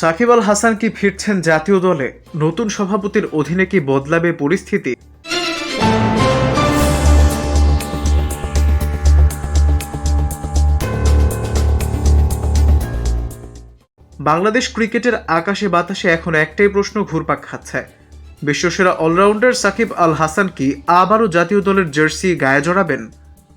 সাকিব আল হাসান কি ফিরছেন জাতীয় দলে? নতুন সভাপতির অধীনে কি বদলাবে পরিস্থিতি? বাংলাদেশ ক্রিকেটের আকাশে বাতাসে এখন একটাই প্রশ্ন ঘুরপাক খাচ্ছে। বিশ্বসেরা অলরাউন্ডার সাকিব আল হাসান কি আবারও জাতীয় দলের জার্সি গায়ে জড়াবেন?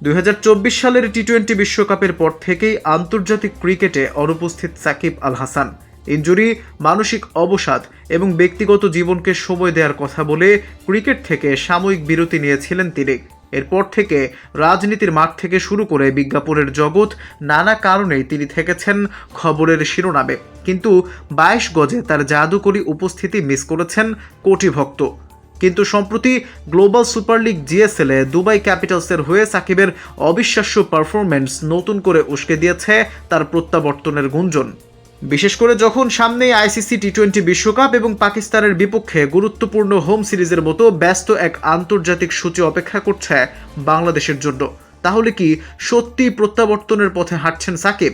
দুই হাজার চব্বিশ সালের টি টোয়েন্টি বিশ্বকাপের পর থেকেই আন্তর্জাতিক ক্রিকেটে অনুপস্থিত সাকিব আল হাসান। ইনজুরি মানসিক অবসাদ এবং ব্যক্তিগত জীবনকে সময় দেওয়ার কথা বলে ক্রিকেট থেকে সাময়িক বিরতি নিয়েছিলেন তিনি। এরপর থেকে রাজনীতির মাঠ থেকে শুরু করে বিজ্ঞাপনের জগৎ নানা কারণেই তিনি থেকেছেন খবরের শিরোনামে। কিন্তু বাইশ গজে তার জাদুকরী উপস্থিতি মিস করেছেন কোটি ভক্ত কিন্তু সম্প্রতি গ্লোবাল সুপার লিগ জিএসএল এ দুবাই ক্যাপিটালসের হয়ে সাকিবের অবিশ্বাস্য পারফরমেন্স নতুন করে উস্কে দিয়েছে তার প্রত্যাবর্তনের গুঞ্জন। বিশেষ করে যখন সামনেই আইসিসি টি টোয়েন্টি বিশ্বকাপ এবং পাকিস্তানের বিপক্ষে গুরুত্বপূর্ণ হোম সিরিজের মতো ব্যস্ত এক আন্তর্জাতিক সূচি অপেক্ষা করছে বাংলাদেশের জন্য। তাহলে কি সত্যি প্রত্যাবর্তনের পথে হাঁটছেন সাকিব?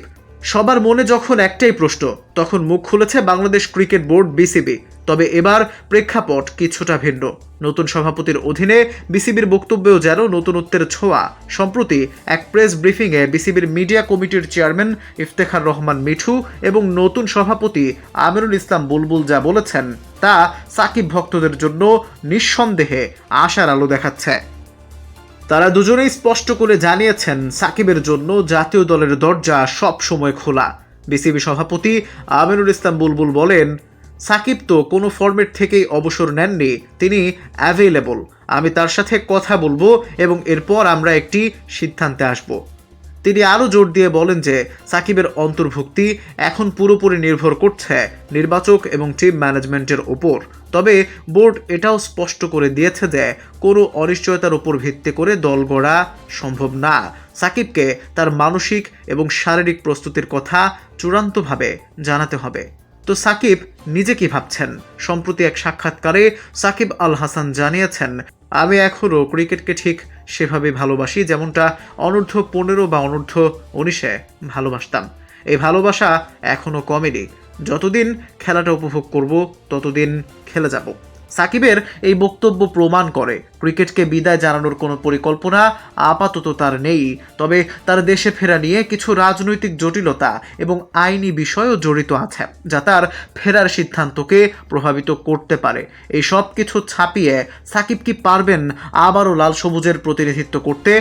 সবার মনে যখন একটাই প্রশ্ন, তখন মুখ খুলেছে বাংলাদেশ ক্রিকেট বোর্ড বিসিবি। তবে এবার প্রেক্ষাপট কিছুটা ভিন্ন। নতুন সভাপতির অধীনে বিসিবির বক্তব্যেও যেন নতুনত্বের ছোঁয়া। সম্প্রতি এক প্রেস ব্রিফিংয়ে বিসিবির মিডিয়া কমিটির চেয়ারম্যান ইফতেখার রহমান মিঠু এবং নতুন সভাপতি আমিরুল ইসলাম বুলবুল যা বলেছেন, তা সাকিব ভক্তদের জন্য নিঃসন্দেহে আশার আলো দেখাচ্ছে। তারা দুজনেই স্পষ্ট করে জানিয়েছেন, সাকিবের জন্য জাতীয় দলের দরজা সব সময় খোলা। বিসিবি সভাপতি আমিনুল ইসলাম বুলবুল বলেন, সাকিব তো কোনো ফর্মেট থেকেই অবসর নেননি, তিনি অ্যাভেলেবল আমি তার সাথে কথা বলব এবং এরপর আমরা একটি সিদ্ধান্তে আসব। তিনি আরও জোর দিয়ে বলেন যে সাকিবের অন্তর্ভুক্তি এখন পুরোপুরি নির্ভর করছে নির্বাচক এবং টিম ম্যানেজমেন্টের ওপর। তবে বোর্ড এটাও স্পষ্ট করে দিয়েছে যে কোনো অনিশ্চয়তার উপর ভিত্তি করে দল গড়া সম্ভব না। সাকিবকে তার মানসিক এবং শারীরিক প্রস্তুতির কথা চূড়ান্তভাবে জানাতে হবে। তো সাকিব নিজে কি ভাবছেন? সম্প্রতি এক সাক্ষাৎকারে সাকিব আল হাসান জানিয়েছেন আমি এখনও ক্রিকেটকে ঠিক সেভাবে ভালোবাসি, যেমনটা অনূর্ধ্ব পনেরো বা অনূর্ধ্ব উনিশে ভালোবাসতাম। এই ভালোবাসা এখনও কমেনি। যতদিন খেলাটা উপভোগ করব, ততদিন খেলে যাব। সাকিবের এই বক্তব্য প্রমাণ করে। ক্রিকেটকে বিদায় জানানোর কোনো পরিকল্পনা আপাতত তার নেই। তবে তার দেশে ফেরা নিয়ে কিছু রাজনৈতিক জটিলতা এবং আইনি বিষয়ও জড়িত আছে, যা তার ফেরার সিদ্ধান্তকে প্রভাবিত করতে পারে। এই সব কিছু ছাপিয়ে সাকিব কি পারবেন আবারও লাল সবুজের প্রতিনিধিত্ব করতে?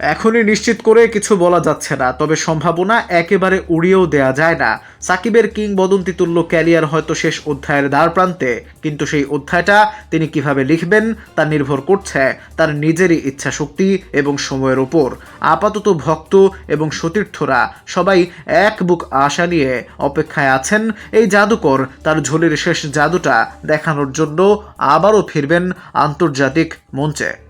এখনই নিশ্চিত করে কিছু বলা যাচ্ছে না, তবে সম্ভাবনা একেবারে উড়িয়েও দেয়া যায় না। সাকিবের কিংবদন্তি তুল্য ক্যারিয়ার হয়তো শেষ অধ্যায়ের দ্বার প্রান্তে, কিন্তু সেই অধ্যায়টা তিনি কীভাবে লিখবেন তা নির্ভর করছে তার নিজেরই ইচ্ছা শক্তি এবং সময়ের ওপর। আপাতত ভক্ত এবং সতীর্থরা সবাই এক বুক আশা নিয়ে অপেক্ষায় আছেন, এই জাদুকর তার ঝোলের শেষ জাদুটা দেখানোর জন্য আবারও ফিরবেন আন্তর্জাতিক মঞ্চে।